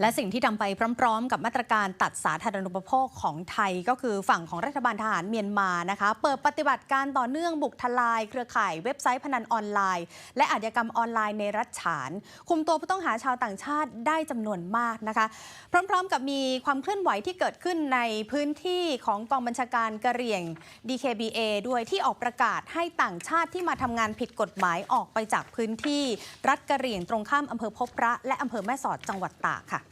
และสิ่งที่ทำไปพร้อม ๆ กับมาตรการตัดสาธารณูปโภคของไทยก็คือฝั่งของรัฐบาลทหารเมียนมานะคะ เปิดปฏิบัติการต่อเนื่องบุกทลาย เครือข่ายเว็บไซต์พนันออนไลน์ และอาชญากรรมออนไลน์ในรัฐฉาน คุมตัวผู้ต้องหาชาวต่างชาติได้จำนวนมากนะคะ พร้อม ๆ กับมีความเคลื่อนไหวที่เกิดขึ้นในพื้นที่ของกองบัญชาการกระเหรี่ยง DKBA ด้วยที่ออกประกาศให้ต่างชาติที่มาทำงานผิดกฎหมายออกไปจากพื้นที่ รัฐกระเหรี่ยงตรงข้ามอำเภอพบพระและอำเภอแม่สอดจังหวัดตากค่ะ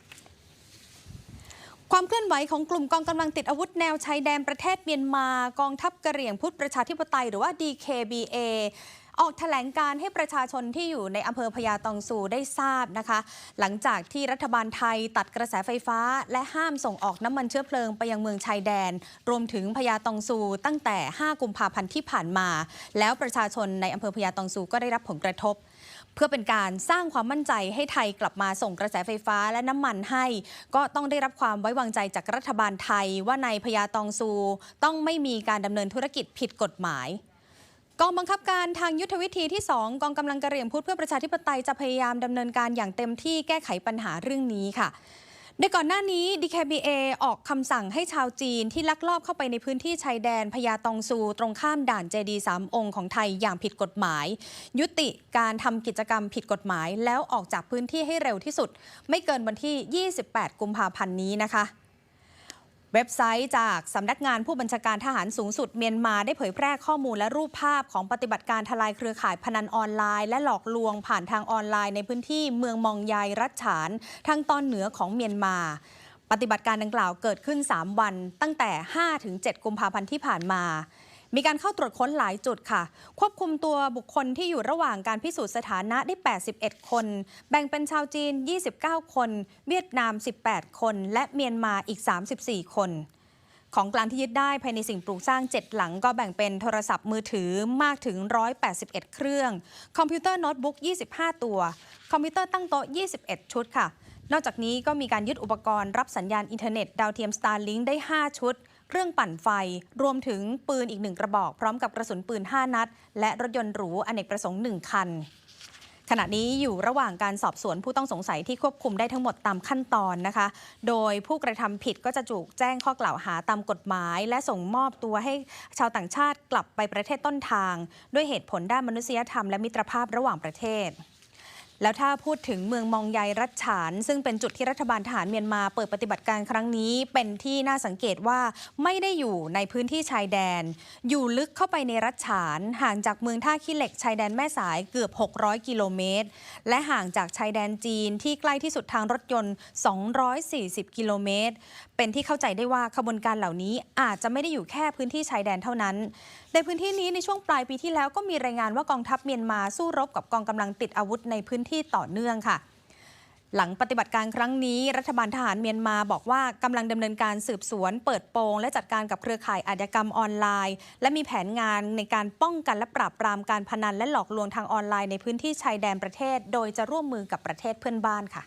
ความเคลื่อนไหวของกลุ่มกองกำลังติดอาวุธแนวชายแดนประเทศเมียนมา กองทัพกระเหรี่ยงพุทธประชาธิปไตย หรือว่า DKBA ออกแถลงการให้ประชาชนที่อยู่ในอำเภอพญาตองซูได้ทราบนะคะ หลังจากที่รัฐบาลไทยตัดกระแสไฟฟ้า และห้ามส่งออกน้ำมันเชื้อเพลิงไปยังเมืองชายแดน รวมถึงพญาตองซูตั้งแต่ 5 กุมภาพันธ์ที่ผ่านมา แล้วประชาชนในอำเภอพญาตองซูก็ได้รับผลกระทบเพื่อเป็นการสร้างความมั่นใจให้ไทยกลับมาส่งกระแสไฟฟ้าและน้ำมันให้ ก็ต้องได้รับความไว้วางใจจากรัฐบาลไทย ว่าในพญาตองซู ต้องไม่มีการดำเนินธุรกิจผิดกฎหมาย กองบังคับการทางยุทธวิธีที่ 2 กองกำลังกระเหรี่ยงพุทธเพื่อประชาธิปไตยจะพยายามดำเนินการอย่างเต็มที่แก้ไขปัญหาเรื่องนี้ค่ะโดยก่อนหน้านี้ DKBA ออกคำสั่งให้ชาวจีนที่ลักลอบเข้าไปในพื้นที่ชายแดนพญาตองซู ตรงข้ามด่านเจดีสามองค์ของไทยอย่างผิดกฎหมาย ยุติการทำกิจกรรมผิดกฎหมาย แล้วออกจากพื้นที่ให้เร็วที่สุด ไม่เกินวันที่ 28 กุมภาพันธ์นี้นะคะ เว็บไซต์จากสำนักงานผู้บัญชาการทหารสูงสุดเมียนมาได้เผยแพร่ข้อมูลและรูปภาพของปฏิบัติการทลายเครือข่ายพนันออนไลน์ และหลอกลวงผ่านทางออนไลน์ในพื้นที่เมืองมองยายรัชฉาน ทางตอนเหนือของเมียนมา ปฏิบัติการดังกล่าวเกิดขึ้น 3 วัน ตั้งแต่ 5-7 กุมภาพันธ์ที่ผ่านมา มีการเข้าตรวจค้นหลายจุดค่ะ ควบคุมตัวบุคคลที่อยู่ระหว่างการพิสูจน์สถานะได้ 81 คน แบ่งเป็นชาวจีน 29 คน เวียดนาม 18 คน และเมียนมาอีก 34 คนของกลางที่ยึดได้ภายในสิ่งปลูกสร้าง 7 หลังก็แบ่งเป็นโทรศัพท์มือถือมากถึง 181 เครื่อง คอมพิวเตอร์โน้ตบุ๊ก 25 ตัว คอมพิวเตอร์ตั้งโต๊ะ 21 ชุดค่ะ นอกจากนี้ก็มีการยึดอุปกรณ์รับสัญญาณอินเทอร์เน็ต ดาวเทียม Starlink ได้ 5 ชุด เครื่องปั่นไฟ รวมถึงปืนอีกหนึ่งกระบอก พร้อมกับกระสุนปืน 5 นัด และรถยนต์หรูอเนกประสงค์1คัน ขณะนี้อยู่ระหว่างการสอบสวนผู้ต้องสงสัยที่ควบคุมได้ทั้งหมดตามขั้นตอนนะคะ โดยผู้กระทำผิดก็จะถูกแจ้งข้อกล่าวหาตามกฎหมาย และส่งมอบตัวให้ชาวต่างชาติกลับไปประเทศต้นทาง ด้วยเหตุผลด้านมนุษยธรรมและมิตรภาพระหว่างประเทศ แล้วถ้าพูดถึงเมืองมองยายรัฐฉาน ซึ่งเป็นจุดที่รัฐบาลทหารเมียนมาเปิดปฏิบัติการครั้งนี้ เป็นที่น่าสังเกตว่าไม่ได้อยู่ในพื้นที่ชายแดน อยู่ลึกเข้าไปในรัฐฉาน ห่างจากเมืองท่าขี้เหล็กชายแดนแม่สายเกือบ 600 กิโลเมตร และห่างจากชายแดนจีนที่ใกล้ที่สุดทางรถยนต์ 240 กิโลเมตร เป็นที่เข้าใจได้ว่าขบวนการเหล่านี้อาจจะไม่ได้อยู่แค่พื้นที่ชายแดนเท่านั้น ในพื้นที่นี้ในช่วงปลายปีที่แล้วก็มีรายงานว่ากองทัพเมียนมาสู้รบกับกองกำลังติดอาวุธในพื้นที่ต่อเนื่องค่ะ หลังปฏิบัติการครั้งนี้ รัฐบาลทหารเมียนมาบอกว่ากำลังดำเนินการสืบสวน เปิดโปง และจัดการกับเครือข่ายอาชญากรรมออนไลน์ และมีแผนงานในการป้องกันและปราบปรามการพนันและหลอกลวงทางออนไลน์ในพื้นที่ชายแดนประเทศ โดยจะร่วมมือกับประเทศเพื่อนบ้านค่ะ